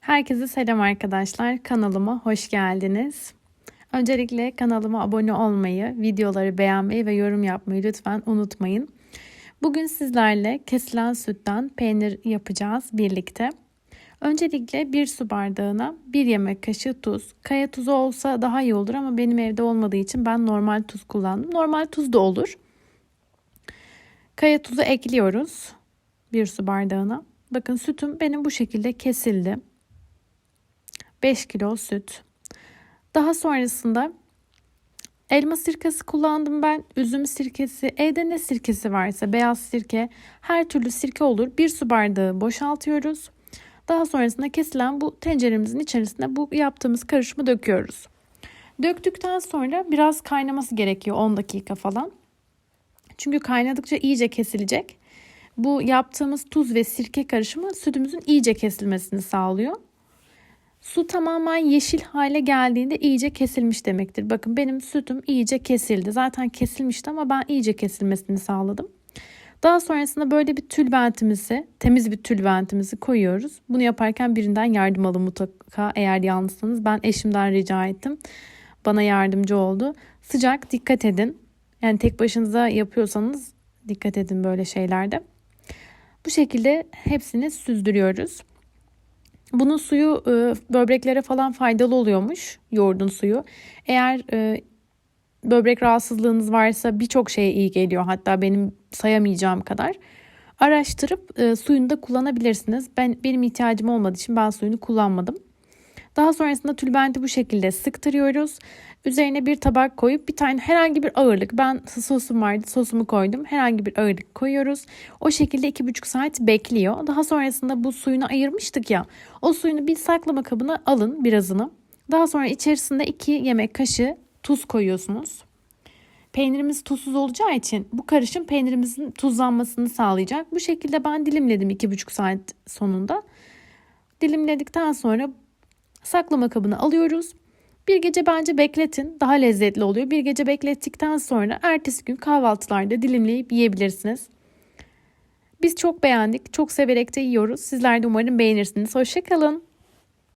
Herkese selam arkadaşlar. Kanalıma hoş geldiniz. Öncelikle kanalıma abone olmayı, videoları beğenmeyi ve yorum yapmayı lütfen unutmayın. Bugün sizlerle kesilen sütten peynir yapacağız birlikte. Öncelikle bir su bardağına bir yemek kaşığı tuz. Kaya tuzu olsa daha iyi olur ama benim evde olmadığı için ben normal tuz kullandım. Normal tuz da olur. Kaya tuzu ekliyoruz bir su bardağına. Bakın sütüm benim bu şekilde kesildi. 5 kilo süt. Daha sonrasında elma sirkesi kullandım ben. Üzüm sirkesi, evde ne sirkesi varsa beyaz sirke, her türlü sirke olur. Bir su bardağı boşaltıyoruz. Daha sonrasında kesilen bu tenceremizin içerisine bu yaptığımız karışımı döküyoruz. Döktükten sonra biraz kaynaması gerekiyor 10 dakika falan. Çünkü kaynadıkça iyice kesilecek. Bu yaptığımız tuz ve sirke karışımı sütümüzün iyice kesilmesini sağlıyor. Su tamamen yeşil hale geldiğinde iyice kesilmiş demektir. Bakın benim sütüm iyice kesildi. Zaten kesilmişti ama ben iyice kesilmesini sağladım. Daha sonrasında böyle bir tülbentimizi, temiz bir tülbentimizi koyuyoruz. Bunu yaparken birinden yardım alın mutlaka eğer yalnızsanız. Ben eşimden rica ettim. Bana yardımcı oldu. Sıcak dikkat edin. Yani tek başınıza yapıyorsanız dikkat edin böyle şeylerde. Bu şekilde hepsini süzdürüyoruz. Bunun suyu e, böbreklere falan faydalı oluyormuş yoğurdun suyu. Eğer e, böbrek rahatsızlığınız varsa birçok şeye iyi geliyor. Hatta benim sayamayacağım kadar. Araştırıp e, suyunu da kullanabilirsiniz. Ben benim ihtiyacım olmadığı için ben suyunu kullanmadım. Daha sonrasında tülbenti bu şekilde sıktırıyoruz. Üzerine bir tabak koyup bir tane herhangi bir ağırlık. Ben sosum vardı sosumu koydum. Herhangi bir ağırlık koyuyoruz. O şekilde iki buçuk saat bekliyor. Daha sonrasında bu suyunu ayırmıştık ya. O suyunu bir saklama kabına alın birazını. Daha sonra içerisinde iki yemek kaşığı tuz koyuyorsunuz. Peynirimiz tuzsuz olacağı için bu karışım peynirimizin tuzlanmasını sağlayacak. Bu şekilde ben dilimledim iki buçuk saat sonunda. Dilimledikten sonra saklama kabına alıyoruz. Bir gece bence bekletin. Daha lezzetli oluyor. Bir gece beklettikten sonra ertesi gün kahvaltılarda dilimleyip yiyebilirsiniz. Biz çok beğendik. Çok severek de yiyoruz. Sizler de umarım beğenirsiniz. Hoşçakalın.